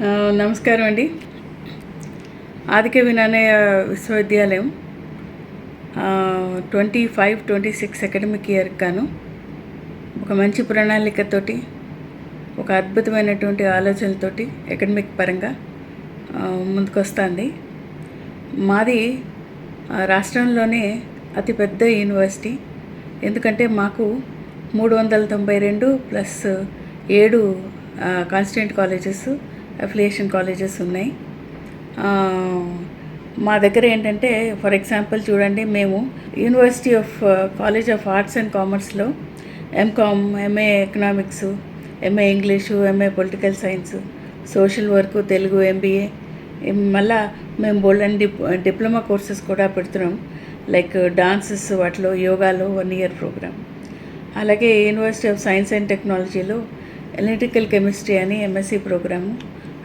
నమస్కారం అండి. ఆదిక వినానయ విశ్వవిద్యాలయం. Twenty five twenty six academic year గాను ఒక మంచి ప్రణాళికతోటి ఒక అద్భుతమైనటువంటి ఆలోచనలతోటి అకాడమిక్ పరంగా ముందుకొస్తుంది. మాది రాష్ట్రంలోనే అతిపెద్ద యూనివర్సిటీ. ఎందుకంటే మాకు మూడు వందల తొంభై రెండు ప్లస్ ఏడు కాన్స్టిట్యూంట్ కాలేజెస్ అఫిలియేషన్ కాలేజెస్ ఉన్నాయి. మా దగ్గర ఏంటంటే ఫర్ ఎగ్జాంపుల్ చూడండి మేము university of college of arts and కామర్స్లో MCom MA economics MA English MA political science social work Telugu MBA మళ్ళా మేము bold and dip diploma courses కూడా పెడుతున్నాం. లైక్ డాన్సెస్ వాటిలో యోగాలో వన్ ఇయర్ ప్రోగ్రామ్. అలాగే యూనివర్సిటీ ఆఫ్ సైన్స్ అండ్ టెక్నాలజీలో electrical chemistry అని ఎంఎస్సి ప్రోగ్రాము.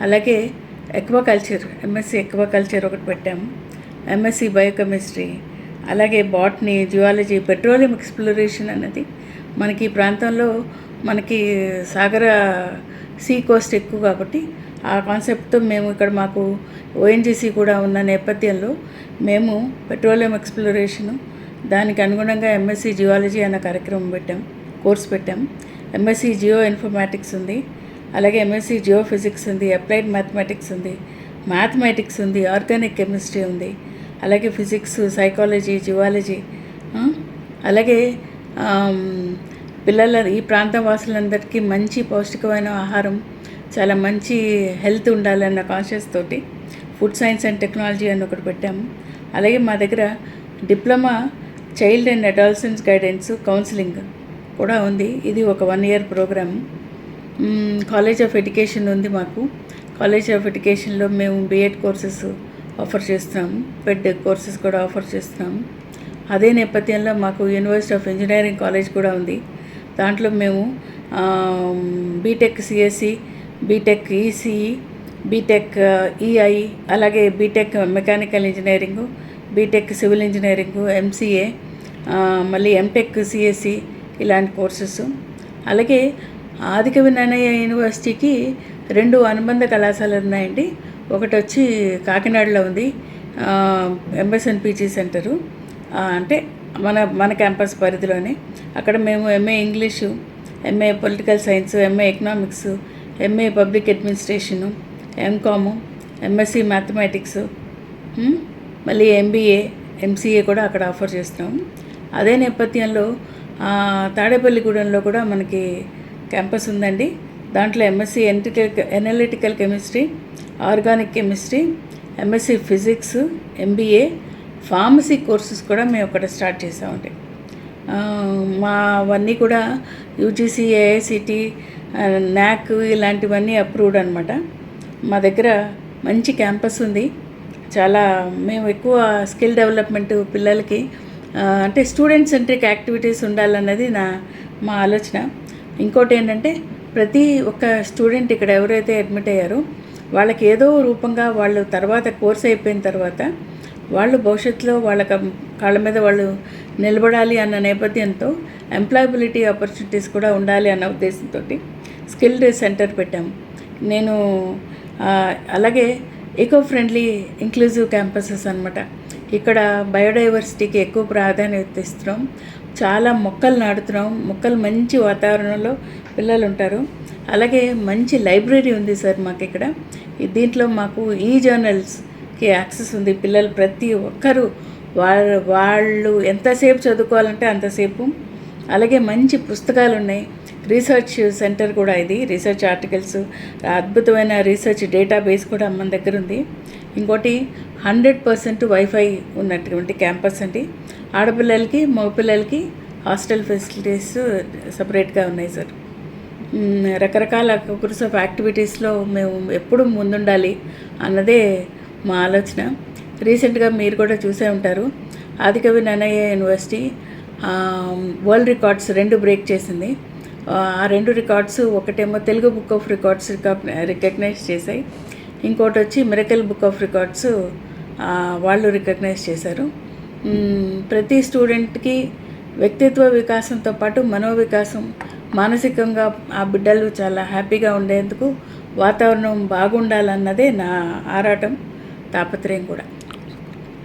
అలాగే ఎక్వాకల్చర్ ఎంఎస్సి ఎక్వాకల్చర్ ఒకటి పెట్టాము ఎంఎస్సి బయోకెమిస్ట్రీ అలాగే బాట్నీ జియాలజీ పెట్రోలియం ఎక్స్ప్లోరేషన్ అన్నది మనకి ఈ ప్రాంతంలో మనకి సాగర సీ కోస్ట్ ఎక్కువ కాబట్టి ఆ కాన్సెప్ట్తో మేము ఇక్కడ మాకు ఓఎన్జీసీ కూడా ఉన్న నేపథ్యంలో మేము పెట్రోలియం ఎక్స్ప్లోరేషను దానికి అనుగుణంగా ఎంఎస్సి జియాలజీ అనే కార్యక్రమం పెట్టాం కోర్స్ పెట్టాం. ఎంఎస్సి జియో ఇన్ఫర్మాటిక్స్ ఉంది. అలాగే ఎంఎస్సి జియో ఫిజిక్స్ ఉంది అప్లైడ్ మ్యాథమెటిక్స్ ఉంది మ్యాథమెటిక్స్ ఉంది ఆర్గానిక్ కెమిస్ట్రీ ఉంది అలాగే ఫిజిక్స్ సైకాలజీ జువాలజీ అలాగే పిల్లల ఈ ప్రాంత వాసులందరికీ మంచి పౌష్టికమైన ఆహారం చాలా మంచి హెల్త్ ఉండాలన్న కాన్షియస్ తోటి ఫుడ్ సైన్స్ అండ్ టెక్నాలజీ అని ఒకటి పెట్టాము. అలాగే మా దగ్గర diploma child and adolescence guidance counselling కూడా ఉంది. ఇది ఒక one year program. College of education ఉంది మాకు. కాలేజ్ ఆఫ్ ఎడ్యుకేషన్లో మేము బీఎడ్ కోర్సెస్ ఆఫర్ చేస్తున్నాము పెడ్ కోర్సెస్ కూడా ఆఫర్ చేస్తున్నాము అదే నేపథ్యంలో మాకు యూనివర్సిటీ ఆఫ్ ఇంజనీరింగ్ కాలేజ్ కూడా ఉంది. దాంట్లో మేము BTech CSC BTech ECE BTech EI అలాగే BTech mechanical engineering BTech civil engineering MCA మళ్ళీ ఎంటెక్ సిఎస్సి ఇలాంటి కోర్సెస్ అలాగే ఆదిక వినాయక యూనివర్సిటీకి రెండు అనుబంధ కళాశాలలు ఉన్నాయండి. ఒకటి వచ్చి కాకినాడలో ఉంది ఎంఎస్ఎన్ పీజీ సెంటరు అంటే మన మన క్యాంపస్ పరిధిలోనే. అక్కడ మేము MA English MA political science MA economics MA public administration MCom MSc mathematics మళ్ళీ ఎంబీఏ ఎంసీఏ కూడా అక్కడ ఆఫర్ చేస్తున్నాం. అదే నేపథ్యంలో తాడేపల్లిగూడెంలో కూడా మనకి క్యాంపస్ ఉందండి. దాంట్లో MSc analytical analytical chemistry organic chemistry MSc physics MBA pharmacy courses కూడా మేము అక్కడ స్టార్ట్ చేసామండి మా అవన్నీ కూడా యూజీసీ ఏఐసిటి న్యాక్ ఇలాంటివన్నీ అప్రూవ్డ్ అనమాట మా దగ్గర మంచి క్యాంపస్ ఉంది. చాలా మేము ఎక్కువ స్కిల్ డెవలప్మెంట్ పిల్లలకి అంటే స్టూడెంట్ సెంట్రిక్ యాక్టివిటీస్ ఉండాలన్నది నా మా ఆలోచన. ఇంకోటి ఏంటంటే ప్రతి ఒక్క స్టూడెంట్ ఇక్కడ ఎవరైతే అడ్మిట్ అయ్యారో వాళ్ళకి ఏదో రూపంగా వాళ్ళు తర్వాత కోర్స్ అయిపోయిన తర్వాత వాళ్ళు భవిష్యత్తులో వాళ్ళకం కాళ్ళ మీద వాళ్ళు నిలబడాలి అన్న నేపథ్యంతో ఎంప్లాయబిలిటీ ఆపర్చునిటీస్ కూడా ఉండాలి అన్న ఉద్దేశంతో స్కిల్డ్ సెంటర్ పెట్టాము. నేను అలాగే ఈకో ఫ్రెండ్లీ ఇంక్లూజివ్ క్యాంపసెస్ అనమాట ఇక్కడ బయోడైవర్సిటీకి ఎక్కువ ప్రాధాన్యత ఇస్తున్నాం. చాలా మొక్కలు నాటుతున్నాం. మొక్కలు మంచి వాతావరణంలో పిల్లలు ఉంటారు అలాగే మంచి లైబ్రరీ ఉంది సార్ మాకు ఇక్కడ దీంట్లో మాకు ఈ జర్నల్స్కి యాక్సెస్ ఉంది. పిల్లలు ప్రతి ఒక్కరూ వాళ్ళ వాళ్ళు ఎంతసేపు చదువుకోవాలంటే అంతసేపు. అలాగే మంచి పుస్తకాలు ఉన్నాయి రీసెర్చ్ సెంటర్ కూడా ఇది. రీసెర్చ్ ఆర్టికల్స్ అద్భుతమైన రీసెర్చ్ డేటాబేస్ కూడా మన దగ్గర ఉంది. ఇంకోటి హండ్రెడ్ పర్సెంట్ వైఫై ఉన్నటువంటి క్యాంపస్ అండి. ఆడపిల్లలకి మగపిల్లలకి హాస్టల్ ఫెసిలిటీస్ సపరేట్గా ఉన్నాయి సార్. రకరకాల కోర్స్ ఆఫ్ యాక్టివిటీస్లో మేము ఎప్పుడు ముందుండాలి అన్నదే మా ఆలోచన. రీసెంట్గా మీరు కూడా చూసే ఉంటారు. Adikavi Nannaya university world records రెండు బ్రేక్ చేసింది. ఆ రెండు రికార్డ్స్ ఒకటేమో Telugu book of records recognise చేశాయి. ఇంకోటి వచ్చి మిరకల్ బుక్ ఆఫ్ రికార్డ్స్ వాళ్ళు రికగ్నైజ్ చేశారు. ప్రతి స్టూడెంట్కి వ్యక్తిత్వ వికాసంతో పాటు మనోవికాసం మానసికంగా ఆ బిడ్డలు చాలా హ్యాపీగా ఉండేందుకు వాతావరణం బాగుండాలన్నదే నా ఆరాటం తాపత్రయం కూడా.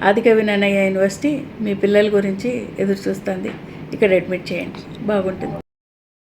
ఆదిక నన్నయ్య యూనివర్సిటీ మీ పిల్లల గురించి ఎదురు చూస్తుంది ఇక్కడ అడ్మిట్ చేయండి. బాగుంటుంది.